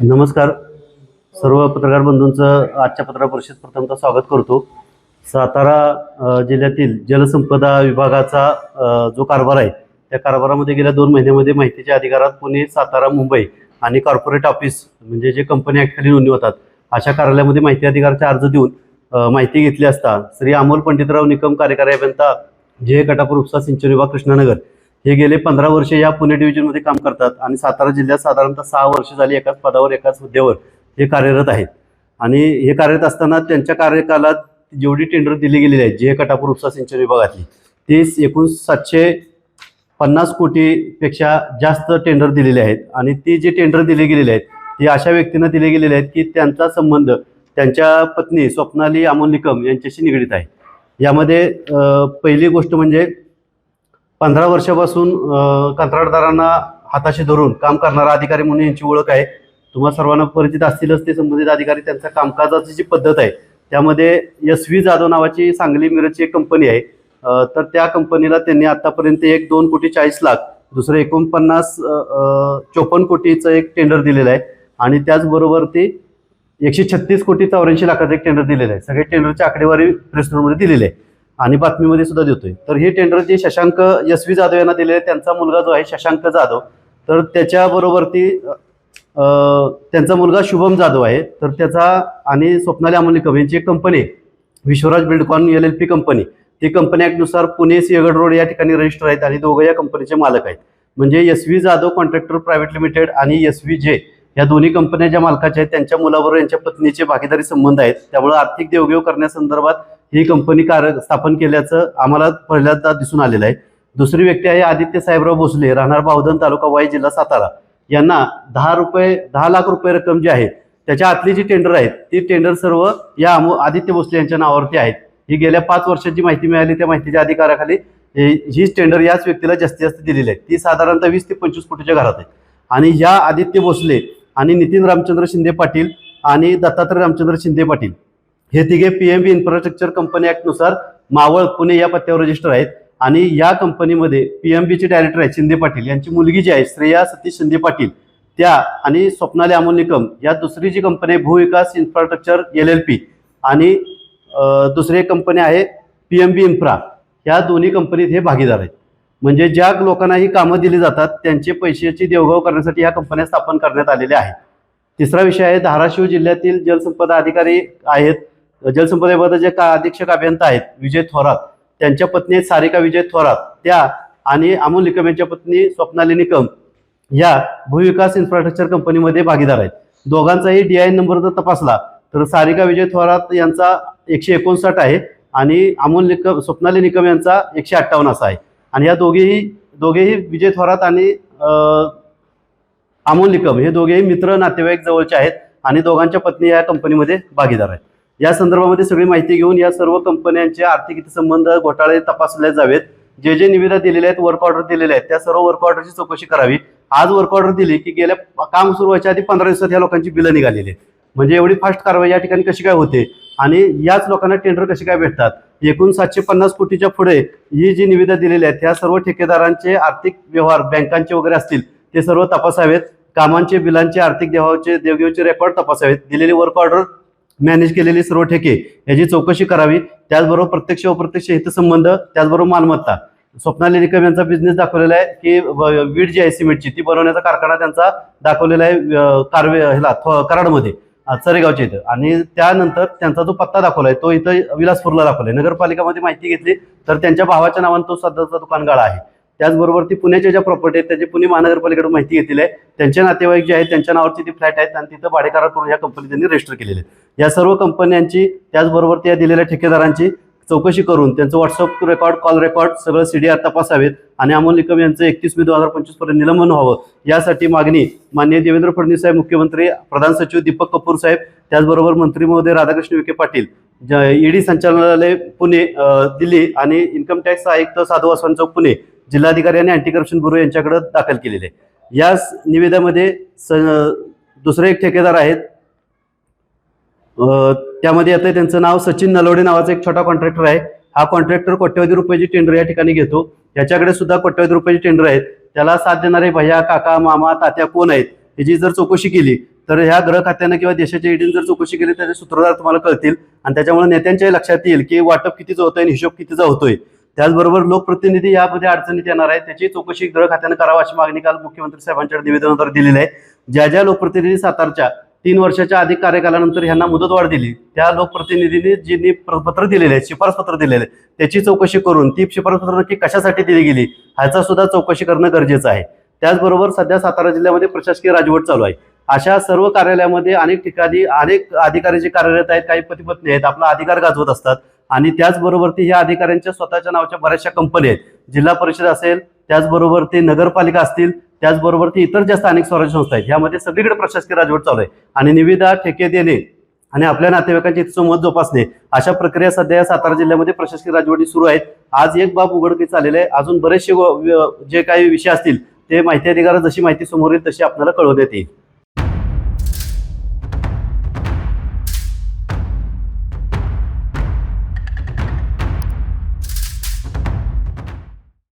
नमस्कार. सर्व पत्रकार बंधूंचं आजच्या पत्रकार परिषद प्रथमतः स्वागत करतो. सातारा जिल्ह्यातील जलसंपदा विभागाचा जो कारभार आहे त्या कारभारामध्ये गेल्या दोन महिन्यामध्ये माहितीच्या अधिकारात पुणे सातारा मुंबई आणि कॉर्पोरेट ऑफिस म्हणजे जे कंपनी ॲक्च्युली नोंदणी होतात अशा कार्यालयामध्ये माहिती अधिकाराचे अर्ज देऊन माहिती घेतली असता श्री अमोल पंडितराव निकम कार्यकारी अभियंता जे कटापूर उपसा सिंचन विभाग कृष्णानगर हे गेले पंधरा वर्षे या पुणे डिव्हिजनमध्ये काम करतात. आणि सातारा जिल्ह्यात साधारणतः सहा वर्ष झाली एकाच पदावर एकाच हुद्द्यावर हे कार्यरत आहेत. आणि हे कार्यरत असताना त्यांच्या कार्यकालात जेवढी टेंडर दिली गेलेली आहेत जे कटापूर उपसा सिंचन विभागातली ती एकूण सातशे पन्नास कोटीपेक्षा जास्त टेंडर दिलेले आहेत. आणि ती जे टेंडर दिले गेलेले आहेत ती अशा व्यक्तींना दिले गेलेले आहेत की त्यांचा संबंध त्यांच्या पत्नी स्वप्नाली अमोल निकम यांच्याशी निगडीत आहे. यामध्ये पहिली गोष्ट म्हणजे पंधरा वर्षापासून कंत्राटदारांना हाताशी धरून काम करणारा अधिकारी म्हणून यांची ओळख आहे. तुम्हा सर्वांना परिचित असतीलच ते संबंधित अधिकारी त्यांच्या कामकाजाची जी पद्धत आहे त्यामध्ये एस व्ही जाधव नावाची सांगली मिरजची एक कंपनी आहे. तर त्या कंपनीला त्यांनी आतापर्यंत एक दोन कोटी चाळीस लाख दुसरं एकोणपन्नास चोपन्न कोटीचं एक टेंडर दिलेलं आहे. आणि त्याचबरोबर ते एकशे छत्तीस कोटी चौऱ्याऐंशी लाखाचं एक टेंडर दिलेलं आहे. सगळे टेंडरची आकडेवारी प्रेसनोटमध्ये दिलेली आहे. आणि बातमीमध्ये सुद्धा देतोय. तर हे टेंडर जे शशांक एस व्ही जाधव यांना दिलेले आहे, त्यांचा मुलगा जो आहे शशांक जाधव. तर त्याच्याबरोबर ती त्यांचा मुलगा शुभम जाधव आहे. तर त्याचा आणि स्वप्नाली अमोल निकम यांची एक कंपनी आहे. Vishwaraj Buildcon L L P company ती कंपनी ॲक्टनुसार पुणे सिंहगड रोड या ठिकाणी रजिस्टर आहेत आणि दोघं या कंपनीचे मालक आहेत. म्हणजे S V Jadhav contractor private limited आणि एस व्ही जे या दोन्ही कंपन्या ज्या मालकाच्या आहेत त्यांच्या मुलाबरोबर यांच्या पत्नीचे भागीदारी संबंध आहेत. त्यामुळे आर्थिक देवघेव करण्यासंदर्भात ही कंपनी कार्य स्थापन केल्याचं आम्हाला पहिल्यांदा दिसून आलेलं आहे. दुसरी व्यक्ती आहे आदित्य साहेबराव भोसले राहणार बावधन तालुका वाई जिल्हा सातारा. यांना दहा रुपये दहा लाख रुपये रक्कम जी आहे त्याच्या आतली जी टेंडर आहेत ती टेंडर सर्व या आदित्य भोसले यांच्या नावावरती आहेत. ही गेल्या पाच वर्षाची माहिती मिळाली त्या माहितीच्या अधिकाराखाली हे- ही टेंडर याच व्यक्तीला जास्तीत जास्त दिलेली आहे. ती साधारणतः वीस ते पंचवीस कोटीच्या घरात आहे. आणि या आदित्य भोसले आणि नितीन रामचंद्र शिंदे पाटील आणि दत्तात्रय रामचंद्र शिंदे पाटील हे तिघे P M B infrastructure company ॲक्टनुसार Maval Pune या पत्त्यावर रजिस्टर आहेत. आणि या कंपनीमध्ये पी एम बीचे डायरेक्टर आहेत शिंदे पाटील. यांची मुलगी जी आहे श्रेया सतीश शिंदे पाटील. त्या आणि स्वप्नाली अमोल निकम या दुसरी जी कंपनी आहे भूविकास इन्फ्रास्ट्रक्चर एल एल पी आणि दुसरी एक कंपनी आहे पी एम बी इन्फ्रा ह्या दोन्ही कंपनीत हे भागीदार आहेत. म्हणजे ज्या लोकांना ही कामं दिली जातात त्यांचे पैशाची देवघाव करण्यासाठी या कंपन्या स्थापन करण्यात आलेल्या आहेत. तिसरा विषय आहे धाराशिव जिल्ह्यातील जलसंपदा अधिकारी आहेत जलसंपदा विभागाचे जे का अधीक्षक अभियंता आहेत विजय थोरात त्यांच्या पत्नी आहेत सारिका विजय थोरात त्या आणि अमोल निकम यांच्या पत्नी स्वप्नाली निकम या भूविकास इन्फ्रास्ट्रक्चर कंपनीमध्ये भागीदार आहेत. दोघांचाही डी आय नंबर जर तपासला तर सारिका विजय थोरात यांचा एकशे एकोणसाठ आहे आणि अमोल निकम स्वप्नाली निकम यांचा एकशे अठ्ठावन्न असा आहे. आणि या दोघेही दोघेही विजय थोरात आणि अमोल निकम हे दोघेही मित्र नातेवाईक जवळचे आहेत आणि दोघांच्या पत्नी या कंपनीमध्ये भागीदार आहेत. या संदर्भामध्ये सगळी माहिती घेऊन या सर्व कंपन्यांचे आर्थिक हितसंबंध घोटाळे तपासले जावेत. जे जे निविदा दिलेले आहेत वर्क ऑर्डर दिलेले आहेत त्या सर्व वर्क ऑर्डरची चौकशी करावी. आज वर्क ऑर्डर दिली की गेल्या काम सुरू व्हायच्या आधी पंधरा दिवसात ह्या लोकांची बिलं निघालेली आहेत. म्हणजे एवढी फास्ट कारवाई या ठिकाणी कशी काय होते? आणि याच लोकांना टेंडर कशी काय भेटतात? एकूण सातशे पन्नास कोटीच्या पुढे ही जी निविदा दिलेली आहेत त्या सर्व ठेकेदारांचे आर्थिक व्यवहार बँकांचे वगैरे असतील ते सर्व तपासावेत. कामांचे बिलांचे आर्थिक देवाचे देवघेवचे रेकॉर्ड तपासावेत. दिलेली वर्क ऑर्डर मॅनेज केलेली सर्व ठेके याची चौकशी करावी. त्याचबरोबर प्रत्यक्ष अप्रत्यक्ष हितसंबंध त्याचबरोबर मालमत्ता. स्वप्नाली निकम यांचा बिझनेस दाखवलेला आहे की व- वीड जी आहे सिमेंटची ती बनवण्याचा कारखाना त्यांचा दाखवलेला आहे कारवे ह्याला थ- कराडमध्ये चरेगावच्या इथं. आणि त्यानंतर त्यांचा जो पत्ता दाखवलाय तो इथं विलासपूरला दाखवलाय. नगरपालिकामध्ये माहिती घेतली तर त्यांच्या भावाच्या नावाने तो सध्याचा दुकान गाळा आहे. त्याचबरोबर ती पुण्याच्या ज्या प्रॉपर्टी आहेत त्याची पुणे महानगरपालिकेकडून माहिती घेतलेली आहे. त्यांचे नातेवाईक जे आहेत त्यांच्या नावावरती ती फ्लॅट आहेत आणि तिथं भाडेकरार करून या कंपनी त्यांनी रजिस्टर केलेले आहेत या सर्व कंपन्यांची त्याचबरोबर त्या दिलेल्या ठेकेदारांची चौकशी करून त्यांचं व्हॉट्सअप रेकॉर्ड कॉल रेकॉर्ड सगळं सी डी आर तपासावेत आणि अमोल निकम यांचं एकतीस मे दोन हजार पंचवीसपर्यंत निलंबन व्हावं. यासाठी मागणी माननीय देवेंद्र फडणवीस साहेब मुख्यमंत्री प्रधान सचिव दीपक कपूर साहेब त्याचबरोबर मंत्री महोदय राधाकृष्ण विखे पाटील ईडी संचालनालय पुणे दिल्ली आणि इन्कम टॅक्स आयुक्त साधू वासवान चौक पुणे जिल्हाधिकारी आणि अँटी करप्शन ब्युरो यांच्याकडे दाखल केलेले आहे. या निवेदामध्ये स दुसरे एक ठेकेदार आहेत. त्यामध्ये येतं त्यांचं नाव सचिन नलवडे नावाचा एक छोटा कॉन्ट्रॅक्टर आहे. हा कॉन्ट्रॅक्टर कोट्यवधी रुपयाची टेंडर या ठिकाणी घेतो. याच्याकडे सुद्धा कोट्यवधी रुपयाची टेंडर आहेत. त्याला साथ देणारे भैया काका मामा तात्या कोण आहेत याची जर चौकशी केली तर ह्या ग्रह खात्यानं किंवा देशाच्या ईडीनं जर चौकशी केली तर सूत्रधार तुम्हाला कळतील. आणि त्याच्यामुळे नेत्यांच्याही लक्षात येईल की वाटप कितीचा होतंय आणि हिशोब कितीचा होतोय त्याचबरोबर लोकप्रतिनिधी यामध्ये अडचणीत येणार आहेत. त्याची चौकशी गृह खात्यानं करावा अशी मागणी काल मुख्यमंत्री साहेबांच्या निवेदनाद्वारे दिलेली आहे. ज्या ज्या लोकप्रतिनिधी सातारच्या तीन वर्षाच्या अधिक कार्यकालानंतर ह्यांना मुदतवाढ दिली त्या लोकप्रतिनिधींनी जी पत्र दिलेले आहे शिफारस पत्र दिलेले आहे त्याची चौकशी करून ती शिफारस पत्र नक्की कशासाठी दिली गेली ह्याचा सुद्धा चौकशी करणं गरजेचं आहे. त्याचबरोबर सध्या सातारा जिल्ह्यामध्ये प्रशासकीय राजवट चालू आहे. अशा सर्व कार्यालयामध्ये अनेक ठिकाणी अनेक अधिकारी जे कार्यरत आहेत काही पतिपत्नी आहेत आपला अधिकार गाजवत असतात. आणि त्याचबरोबर ती ह्या अधिकाऱ्यांच्या स्वतःच्या नावाच्या बऱ्याचशा कंपनी आहेत. जिल्हा परिषद असेल त्याचबरोबर ते नगरपालिका असतील त्याचबरोबर ती इतर ज्या स्थानिक स्वराज्य संस्था आहेत ह्यामध्ये सगळीकडे प्रशासकीय राजवट चालू आहे. आणि निविदा ठेके देणे आणि आपल्या नातेवाईकांची इथचं मत जोपासणे अशा प्रक्रिया सध्या सातारा जिल्ह्यामध्ये प्रशासकीय राजवटी सुरू आहेत. आज एक बाब उघडकीस आलेले आहे. अजून बरेचसे व- जे काही विषय असतील ते माहिती अधिकार जशी माहिती समोर येईल तशी आपल्याला कळवण्यात येईल.